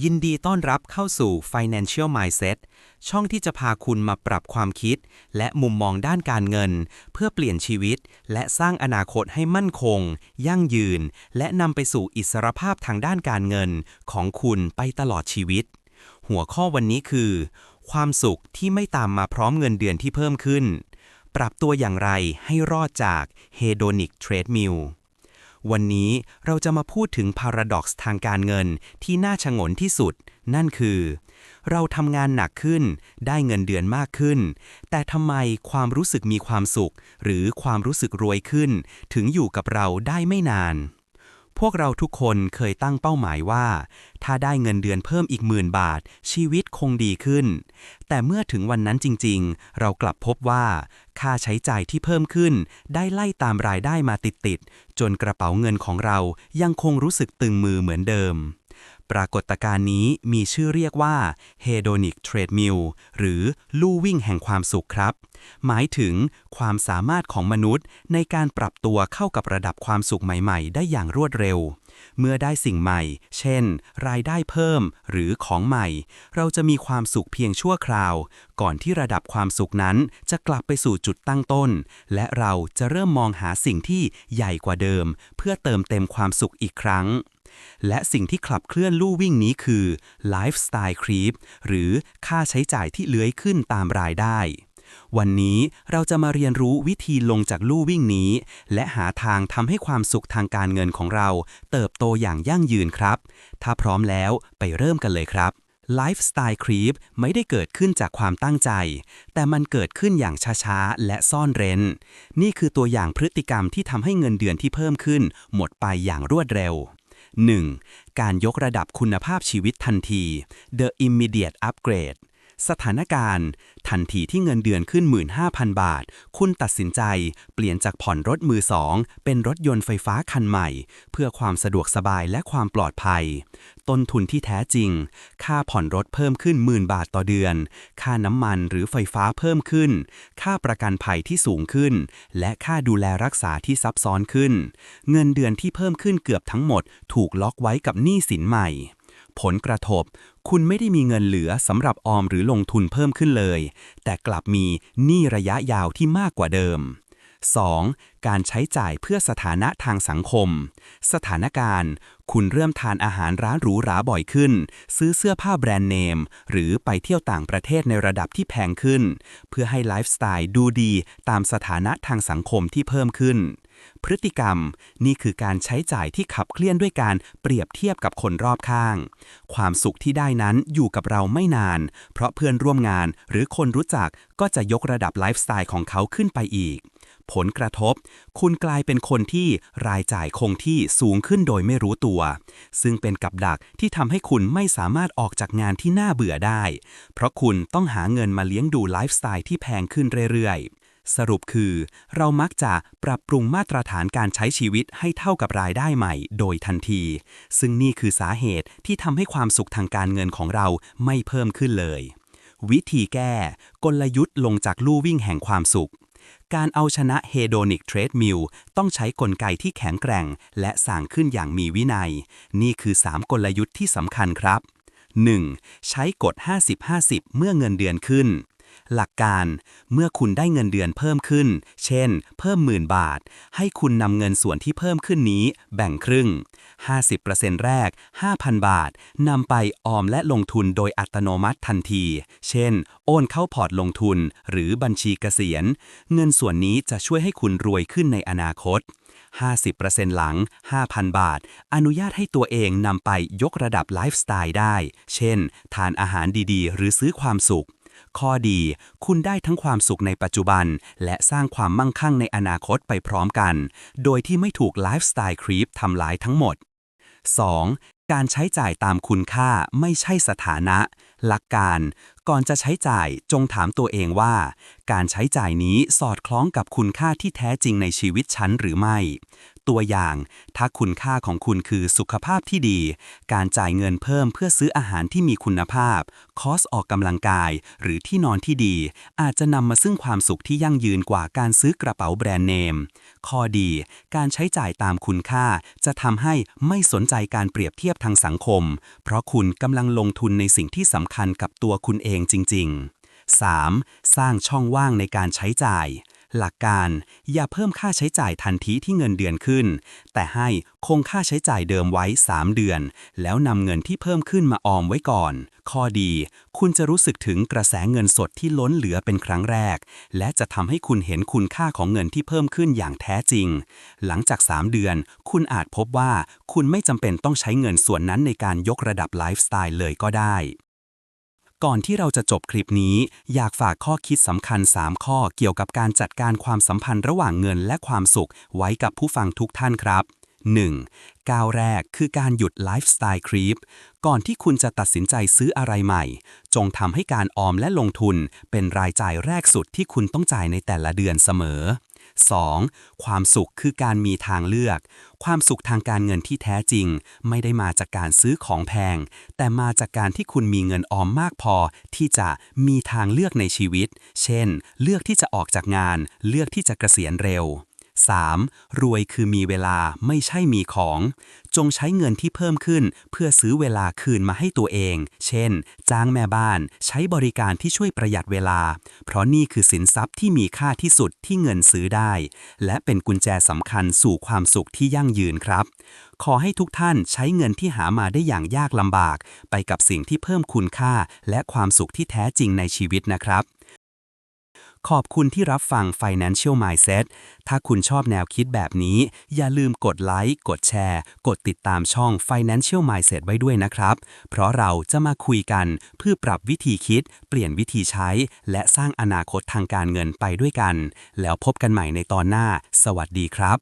ยินดีต้อนรับเข้าสู่ Financial Mindset ช่องที่จะพาคุณมาปรับความคิด และมุมมองด้านการเงิน เพื่อเปลี่ยนชีวิต และสร้างอนาคตให้มั่นคง ยั่งยืน และนำไปสู่อิสรภาพทางด้านการเงินของคุณไปตลอดชีวิต หัวข้อวันนี้คือ ความสุขที่ไม่ตามมาพร้อมเงินเดือนที่เพิ่มขึ้น ปรับตัวอย่างไรให้รอดจาก Hedonic Treadmill วันนี้เราจะมาพูดถึง paradox ทางการเงินที่น่าชงนที่สุด นั่นคือ เราทำงานหนักขึ้น ได้เงินเดือนมากขึ้น แต่ทำไมความรู้สึกมีความสุข หรือความรู้สึกรวยขึ้น ถึงอยู่กับเราได้ไม่นาน พวกเราทุกคนเคยตั้งเป้าหมายว่า ถ้าได้เงินเดือนเพิ่มอีกหมื่นบาท ชีวิตคงดีขึ้น แต่เมื่อถึงวันนั้นจริงๆ เรากลับพบว่า ค่าใช้จ่ายที่เพิ่มขึ้น ได้ไล่ตามรายได้มาติดๆ จนกระเป๋าเงินของเรายังคงรู้สึกตึงมือเหมือนเดิม ปรากฏการณ์นี้มีชื่อเรียกว่า hedonic treadmill หรือลู่วิ่งแห่งความสุขครับ หมายถึงความสามารถของมนุษย์ในการปรับตัวเข้ากับระดับความสุขใหม่ๆ ได้อย่างรวดเร็ว เมื่อได้สิ่งใหม่ เช่น รายได้เพิ่มหรือของใหม่ เราจะมีความสุขเพียงชั่วคราว ก่อนที่ระดับความสุขนั้นจะกลับไปสู่จุดตั้งต้น และเราจะเริ่มมองหาสิ่งที่ใหญ่กว่าเดิม เพื่อเติมเต็มความสุขอีกครั้ง และสิ่งที่ขับเคลื่อนลู่วิ่งนี้คือ Lifestyle Creep หรือค่าใช้จ่ายที่เลื้อยขึ้นตามรายได้ วันนี้เราจะมาเรียนรู้วิธีลงจากลู่วิ่งนี้ และหาทางทำให้ความสุขทางการเงินของเรา เติบโตอย่างยั่งยืนครับ ถ้าพร้อมแล้วไปเริ่มกันเลยครับ Lifestyle Creep ไม่ได้เกิดขึ้นจากความตั้งใจ แต่มันเกิดขึ้นอย่างช้าๆ และซ่อนเร้น นี่คือตัวอย่างพฤติกรรมที่ทำให้เงินเดือนที่เพิ่มขึ้น หมดไปอย่างรวดเร็ว 1. การยกระดับคุณภาพชีวิตทันที The immediate upgrade สถานการณ์ ทันทีที่เงินเดือนขึ้น 15,000 บาท คุณตัดสินใจ เปลี่ยนจากผ่อนรถมือสอง เป็นรถยนต์ไฟฟ้าคันใหม่ เพื่อความสะดวกสบายและความปลอดภัย ต้นทุนที่แท้จริง ค่าผ่อนรถเพิ่มขึ้นหมื่นบาทต่อเดือน ค่าน้ำมันหรือไฟฟ้าเพิ่มขึ้น ค่าประกันภัยที่สูงขึ้น และค่าดูแลรักษาที่ซับซ้อนขึ้น เงินเดือนที่เพิ่มขึ้นเกือบทั้งหมด ถูกล็อกไว้กับหนี้สินใหม่ ผลกระทบ คุณไม่ได้มีเงินเหลือสำหรับออมหรือลงทุนเพิ่มขึ้นเลย แต่กลับมีหนี้ระยะยาวที่มากกว่าเดิม 2. การใช้จ่ายเพื่อสถานะทางสังคม สถานการณ์ คุณเริ่มทานอาหารร้านหรูหราบ่อยขึ้น ซื้อเสื้อผ้าแบรนด์เนม หรือไปเที่ยวต่างประเทศในระดับที่แพงขึ้น เพื่อให้ไลฟ์สไตล์ดูดีตามสถานะทางสังคมที่เพิ่มขึ้น พฤติกรรมนี่คือการใช้จ่ายที่ขับเคลื่อนด้วยการเปรียบเทียบกับคนรอบข้าง ความสุขที่ได้นั้นอยู่กับเราไม่นาน เพราะเพื่อนร่วมงานหรือคนรู้จักก็จะยกระดับไลฟ์สไตล์ของเขาขึ้นไปอีก ผลกระทบ คุณกลายเป็นคนที่รายจ่ายคงที่สูงขึ้นโดยไม่รู้ตัว ซึ่งเป็นกับดักที่ทำให้คุณไม่สามารถออกจากงานที่น่าเบื่อได้ เพราะคุณต้องหาเงินมาเลี้ยงดูไลฟ์สไตล์ที่แพงขึ้นเรื่อยๆ สรุปคือ เรามักจะปรับปรุงมาตรฐานการใช้ชีวิตให้เท่ากับรายได้ใหม่ โดยทันที ซึ่งนี่คือสาเหตุที่ทำให้ความสุขทางการเงินของเราไม่เพิ่มขึ้นเลย วิธีแก้ กลยุทธ์ลงจากลู่วิ่งแห่งความสุข การเอาชนะ Hedonic Treadmill ต้องใช้กลไกที่แข็งแกร่ง และสร้างขึ้นอย่างมีวินัย นี่คือ 3 กลยุทธ์ที่สำคัญครับ 1. ใช้กฎ 50-50 เมื่อเงินเดือนขึ้น หลักการเมื่อคุณได้เงินเดือนเพิ่มขึ้น เช่น เพิ่มหมื่นบาท ให้คุณนำเงินส่วนที่เพิ่มขึ้นนี้แบ่งครึ่ง 50%แรก 5,000 บาทนำไปออมและลงทุนโดยอัตโนมัติทันที เช่น โอนเข้าพอร์ตลงทุน หรือบัญชีเกษียณ เงินส่วนนี้จะช่วยให้คุณรวยขึ้นในอนาคต50%หลัง 5,000 บาท อนุญาตให้ตัวเองนำไปยกระดับไลฟ์สไตล์ได้ เช่น ทานอาหารดีๆ หรือซื้อความสุข ข้อดีคุณได้ทั้งความสุขในปัจจุบัน และสร้างความมั่งคั่งในอนาคตไปพร้อมกัน โดยที่ไม่ถูกไลฟ์สไตล์ครีปทำลายทั้งหมด 2. การใช้จ่ายตามคุณค่าไม่ใช่สถานะ หลักการ ก่อนจะใช้จ่ายจงถามตัวเองว่า การใช้จ่ายนี้สอดคล้องกับคุณค่าที่แท้จริงในชีวิตฉันหรือไม่ ตัวอย่าง ถ้าคุณค่าของคุณคือสุขภาพที่ดี การจ่ายเงินเพิ่มเพื่อซื้ออาหารที่มีคุณภาพ คอสออกกำลังกาย หรือที่นอนที่ดี อาจจะนำมาซึ่งความสุขที่ยั่งยืนกว่าการซื้อกระเป๋าแบรนด์เนม ข้อดี การใช้จ่ายตามคุณค่า จะทำให้ไม่สนใจการเปรียบเทียบทางสังคม เพราะคุณกำลังลงทุนในสิ่งที่สำคัญกับตัวคุณเองจริง ๆ 3. สร้างช่องว่างในการใช้จ่าย หลักการอย่าเพิ่มค่าใช้จ่ายทันทีที่เงินเดือนขึ้น แต่ให้คงค่าใช้จ่ายเดิมไว้ 3 เดือน แล้วนำเงินที่เพิ่มขึ้นมาออมไว้ก่อน ข้อดี คุณจะรู้สึกถึงกระแสเงินสดที่ล้นเหลือเป็นครั้งแรก และจะทำให้คุณเห็นคุณค่าของเงินที่เพิ่มขึ้นอย่างแท้จริง หลังจาก 3 เดือน คุณอาจพบว่าคุณไม่จำเป็นต้องใช้เงินส่วนนั้นในการยกระดับไลฟ์สไตล์เลยก็ได้ ก่อนที่เราจะจบคลิปนี้ อยากฝากข้อคิดสำคัญ 3 ข้อเกี่ยวกับการจัดการความสัมพันธ์ระหว่างเงินและความสุข ไว้กับผู้ฟังทุกท่านครับ 1. ก้าวแรกคือการหยุดไลฟ์สไตล์ครีป ก่อนที่คุณจะตัดสินใจซื้ออะไรใหม่ จงทำให้การออมและลงทุนเป็นรายจ่ายแรกสุดที่คุณต้องจ่ายในแต่ละเดือนเสมอ 2. ความสุขคือการมีทางเลือก ความสุขทางการเงินที่แท้จริง ไม่ได้มาจากการซื้อของแพง แต่มาจากการที่คุณมีเงินออมมากพอ ที่จะมีทางเลือกในชีวิต เช่น เลือกที่จะออกจากงาน เลือกที่จะเกษียณเร็ว 3. รวยคือมีเวลาไม่ใช่มีของ จงใช้เงินที่เพิ่มขึ้น เพื่อซื้อเวลาคืนมาให้ตัวเอง เช่น จ้างแม่บ้าน ใช้บริการที่ช่วยประหยัดเวลา เพราะนี่คือสินทรัพย์ที่มีค่าที่สุดที่เงินซื้อได้ และเป็นกุญแจสำคัญสู่ความสุขที่ยั่งยืนครับ ขอให้ทุกท่านใช้เงินที่หามาได้อย่างยากลำบาก ไปกับสิ่งที่เพิ่มคุณค่าและความสุขที่แท้จริงในชีวิตนะครับ ขอบคุณที่รับฟัง Financial Mindset ถ้าคุณชอบแนวคิดแบบนี้ อย่าลืมกดไลค์ กดแชร์ กดติดตามช่อง Financial Mindset ไว้ด้วยนะครับ เพราะเราจะมาคุยกันเพื่อปรับวิธีคิด เปลี่ยนวิธีใช้ และสร้างอนาคตทางการเงินไปด้วยกัน แล้วพบกันใหม่ในตอนหน้า สวัสดีครับ